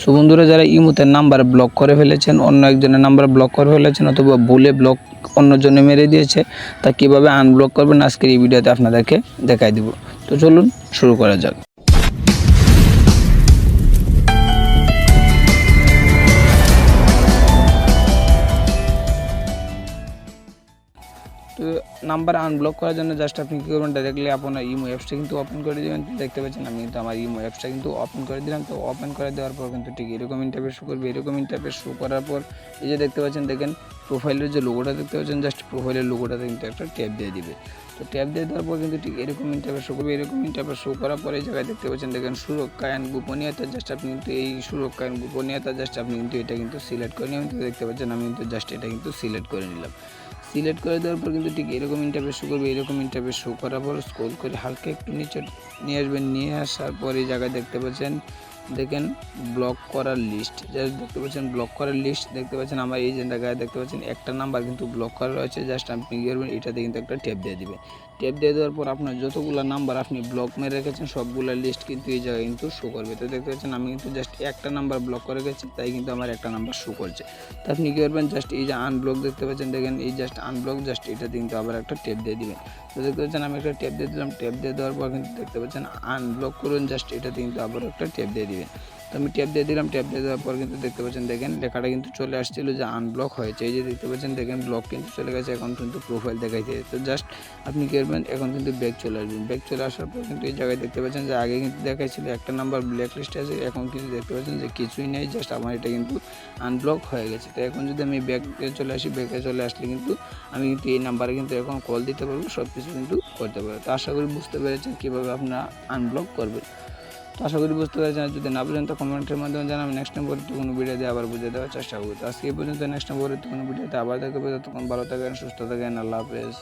So বন্ধুরা, যারা ইমুতের number block করে ফেলেছেন, অন্য একজনের নাম্বার ব্লক করে ফেলেছেন অথবা বলে ব্লক অন্যজনে মেরে দিয়েছে, তা কীভাবে আনব্লক করবেন, আজকের এই ভিডিওতে আপনাদেরকে দেখাই দেব। তো চলুন শুরু করা যাক। তো নাম্বার আনব্লক করার জন্য জাস্ট আপনি কী করবেন ডাইরেক্টলি আপনার ইমো অ্যাপসটা কিন্তু ওপেন করে দেবেন। দেখতে পাচ্ছেন আমি কিন্তু আমার ইমো অ্যাপসটা কিন্তু ওপেন করে দিলাম। তো ওপেন করে দেওয়ার পর কিন্তু ঠিক এরকম ইন্টারফেস শো করবে। এরকম ইন্টারফেস শো করার পর এই যে দেখতে পাচ্ছেন, দেখেন প্রোফাইলের যে লোগোটা দেখতে পাচ্ছেন জাস্ট প্রোফাইলের লোগোটাতে কিন্তু একটা ট্যাপ দিয়ে দিবে। তো ট্যাপ দিয়ে দেওয়ার পর কিন্তু ঠিক এরকম ইন্টারফেস শো করবে। এরকম ইন্টারফেস শো করার পরে এই জায়গায় দেখতে পাচ্ছেন, দেখেন সুরক্ষা অ্যান্ড গোপনীয়তা জাস্ট আপনি কিন্তু এই সুরক্ষা অ্যান্ড গোপনীয়তা জাস্ট আপনি কিন্তু এটা কিন্তু সিলেক্ট করে তো দেখতে পাচ্ছেন, আমি কিন্তু জাস্ট এটা কিন্তু সিলেক্ট করে নিলাম। সিলেক্ট করে দেওয়ার পর কিন্তু ঠিক এরকম ইন্টারফেস শো করবে। এরকম ইন্টারফেস শো করার পর স্ক্রল করে হালকা একটু নিচে নিয়ে আসবেন। নিয়ে আসার পর এই জায়গায় দেখতে পাচ্ছেন দেখেন ব্লক করার লিস্ট জাস্ট দেখতে পাচ্ছেন ব্লক করার লিস্ট দেখতে পাচ্ছেন আমার এই যে জায়গায় দেখতে পাচ্ছেন একটা নাম্বার কিন্তু ব্লক করা রয়েছে জাস্ট আপনি কী করবেন, এটাতে কিন্তু একটা ট্যাপ দিয়ে দিবে ট্যাপ দিয়ে দেওয়ার পর আপনার যতগুলো নাম্বার আপনি ব্লক মেরে রেখেছেন, সবগুলো লিস্ট কিন্তু এই জায়গায় কিন্তু শো করবে। তো দেখতে পাচ্ছেন আমি কিন্তু জাস্ট একটা নাম্বার ব্লক করে রেখেছি, তাই কিন্তু আমার একটা নাম্বার শো করছে। তো আপনি কী করবেন জাস্ট এই যে আনব্লক দেখতে পাচ্ছেন, দেখেন এই জাস্ট আনব্লক জাস্ট এটাতে কিন্তু আবার একটা ট্যাপ দিয়ে দিবেন। তো দেখতে পাচ্ছেন আমি একটা ট্যাপ দিয়ে দিলাম ট্যাপ দিয়ে দেওয়ার পর কিন্তু দেখতে পাচ্ছেন আনব্লক করুন জাস্ট এটাতে কিন্তু আবার একটা ট্যাপ দিয়ে দিবেন তো আমি ট্যাপ দিয়ে দিলাম ট্যাপ দিয়ে দেওয়ার পর কিন্তু দেখতে পাচ্ছেন, দেখেন লেখাটা কিন্তু চলে আসছিল যে আনব্লক হয়েছে। এই যে দেখতে পাচ্ছেন, দেখেন ব্লক কিন্তু চলে গেছে, এখন কিন্তু প্রোফাইল দেখাইছে তো জাস্ট আপনি কী করবেন, এখন কিন্তু ব্যাক চলে আসবেন। ব্যাক চলে আসার পর কিন্তু এই জায়গায় দেখতে পাচ্ছেন যে আগে কিন্তু দেখাইছিল একটা নাম্বার ব্ল্যাক লিস্টে আছে, এখন কিন্তু দেখতে পাচ্ছেন যে কিছুই নেই জাস্ট আমার এটা কিন্তু আনব্লক হয়ে গেছে। তো এখন যদি আমি ব্যাকে চলে আসি ব্যাকে চলে আসলে কিন্তু আমি কিন্তু এই নাম্বারে কিন্তু এখন কল দিতে পারব সব কিছু কিন্তু করতে পারব। তো আশা করি বুঝতে পেরেছেন কীভাবে আপনারা আনব্লক করবেন। তো আশা করি বুঝতে পারছেন। যদি না বুঝেন, তো কমেন্টের মাধ্যমে জানাবেন। নেক্সট টাইম পরে কোনো দিয়ে আবার বুঝে দেওয়ার চেষ্টা করব। তো আজকে এই পর্যন্ত নেক্সট টাইম পরে কোনো ভিডিওতে আবার দেখবে ততক্ষণ ভালো থাকেন, সুস্থ থাকেন, আল্লাহ হাফেজ।